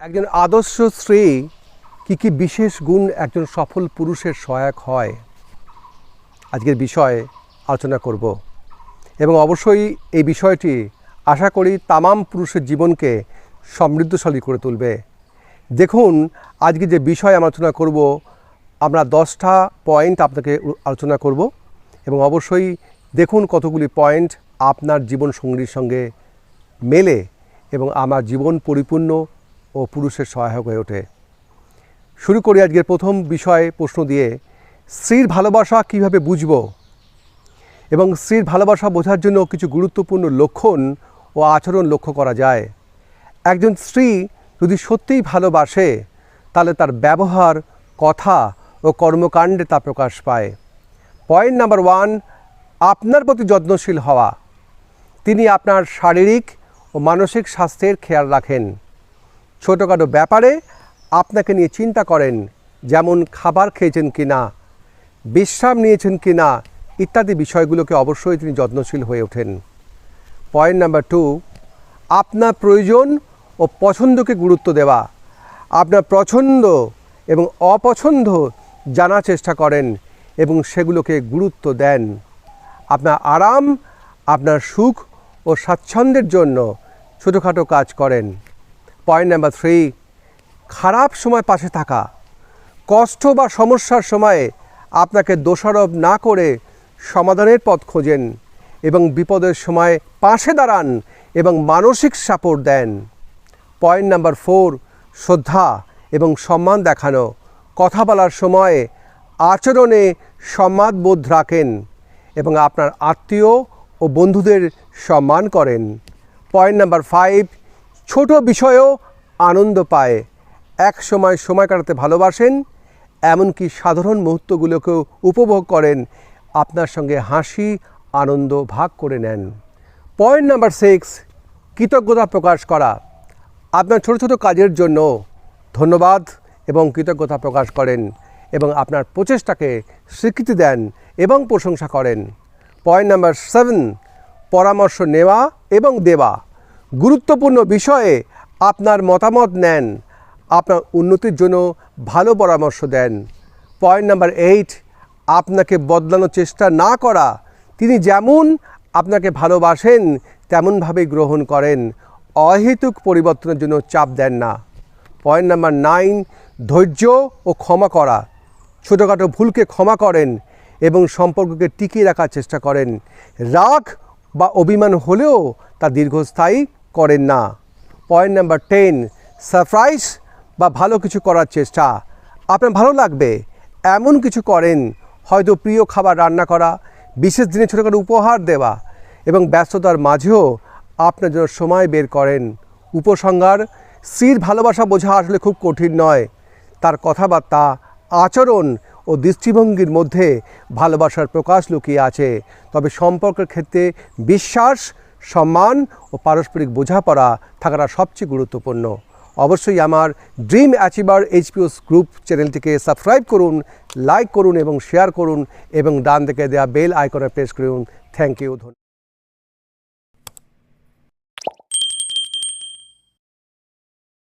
একজন আদর্শ স্ত্রী কী কী বিশেষ গুণ একজন সফল পুরুষের সহায়ক হয়? আজকের বিষয়ে আলোচনা করব। এবং অবশ্যই এই বিষয়টি আশা করি তামাম পুরুষের জীবনকে সমৃদ্ধশালী করে তুলবে। দেখুন, আজকে যে বিষয় আলোচনা করব, আমরা দশটা পয়েন্ট আপনাকে আলোচনা করব। এবং অবশ্যই দেখুন কতগুলি পয়েন্ট আপনার জীবন সঙ্গীর সঙ্গে মেলে এবং আমার জীবন পরিপূর্ণ ও পুরুষের সহায়ক হয়ে ওঠে। শুরু করি আজকের প্রথম বিষয়ে প্রশ্ন দিয়ে, স্ত্রীর ভালোবাসা কীভাবে বুঝব? এবং স্ত্রীর ভালোবাসা বোঝার জন্য কিছু গুরুত্বপূর্ণ লক্ষণ ও আচরণ লক্ষ্য করা যায়। একজন স্ত্রী যদি সত্যিই ভালোবাসে, তাহলে তার ব্যবহার, কথা ও কর্মকাণ্ডে তা প্রকাশ পায়। পয়েন্ট নাম্বার ওয়ান, আপনার প্রতি যত্নশীল হওয়া। তিনি আপনার শারীরিক ও মানসিক স্বাস্থ্যের খেয়াল রাখেন। ছোটোখাটো ব্যাপারে আপনাকে নিয়ে চিন্তা করেন, যেমন খাবার খেয়েছেন কি না, বিশ্রাম নিয়েছেন কি না, ইত্যাদি বিষয়গুলোকে অবশ্যই তিনি যত্নশীল হয়ে ওঠেন। পয়েন্ট নাম্বার টু, আপনার প্রয়োজন ও পছন্দকে গুরুত্ব দেওয়া। আপনার পছন্দ এবং অপছন্দ জানার চেষ্টা করেন এবং সেগুলোকে গুরুত্ব দেন। আপনার আরাম, আপনার সুখ ও স্বাচ্ছন্দ্যের জন্য ছোটোখাটো কাজ করেন। পয়েন্ট নাম্বার থ্রি খারাপ সময় পাশে থাকা, কষ্ট বা সমস্যার সময়ে আপনাকে দোষারোপ না করে সমাধানের পথ খোঁজেন এবং বিপদের সময় পাশে দাঁড়ান এবং মানসিক সাপোর্ট দেন। পয়েন্ট নাম্বার ফোর শ্রদ্ধা এবং সম্মান দেখানো, কথা বলার সময় আচরণে সম্মানবোধ রাখেন এবং আপনার আত্মীয় ও বন্ধুদের সম্মান করেন। পয়েন্ট নাম্বার ফাইভ ছোট বিষয়েও আনন্দ পায়। এক সময় সময় কাটাতে ভালোবাসেন, এমনকি সাধারণ মুহূর্তগুলোকেও উপভোগ করেন। আপনার সঙ্গে হাসি, আনন্দ ভাগ করে নেন। পয়েন্ট নাম্বার সিক্স, কৃতজ্ঞতা প্রকাশ করা। আপনার ছোট ছোট কাজের জন্য ধন্যবাদ এবং কৃতজ্ঞতা প্রকাশ করেন এবং আপনার প্রচেষ্টাকে স্বীকৃতি দেন এবং প্রশংসা করেন। পয়েন্ট নাম্বার সেভেন, পরামর্শ নেওয়া এবং দেওয়া। গুরুত্বপূর্ণ বিষয়ে আপনার মতামত নেন। আপনার উন্নতির জন্য ভালো পরামর্শ দেন। পয়েন্ট নাম্বার এইট, আপনাকে বদলানোর চেষ্টা না করা। তিনি যেমন আপনাকে ভালোবাসেন, তেমনভাবেই গ্রহণ করেন। অহেতুক পরিবর্তনের জন্য চাপ দেন না। পয়েন্ট নাম্বার নাইন, ধৈর্য ও ক্ষমা করা। ছোটোখাটো ভুলকে ক্ষমা করেন এবং সম্পর্ককে টিকিয়ে রাখার চেষ্টা করেন। রাগ বা অভিমান হলেও তা দীর্ঘস্থায়ী করেন না। পয়েন্ট নাম্বার টেন সারপ্রাইজ বা ভালো কিছু করার চেষ্টা। আপনার ভালো লাগবে, এমন কিছু করেন, হয়তো প্রিয় খাবার রান্না করা, বিশেষ দিনে ছোটোখাটো উপহার দেওয়া এবং ব্যস্ততার মাঝেও আপনার জন্য সময় বের করেন। উপসংহার, স্ত্রীর ভালোবাসা বোঝা আসলে খুব কঠিন নয়। তার কথাবার্তা, আচরণ ও দৃষ্টিভঙ্গির মধ্যে ভালোবাসার প্রকাশ লুকিয়ে আছে। তবে সম্পর্কের ক্ষেত্রে বিশ্বাস সম্মান ও পারস্পরিক বোঝাপড়া থাকাটা সবচেয়ে গুরুত্বপূর্ণ। অবশ্যই আমার ড্রিম অ্যাচিভার এইচপিওস গ্রুপ চ্যানেলটিকে সাবস্ক্রাইব করুন লাইক করুন এবং শেয়ার করুন এবং ডান দিকে দেওয়া বেল আইকনে প্রেস করুন। Thank you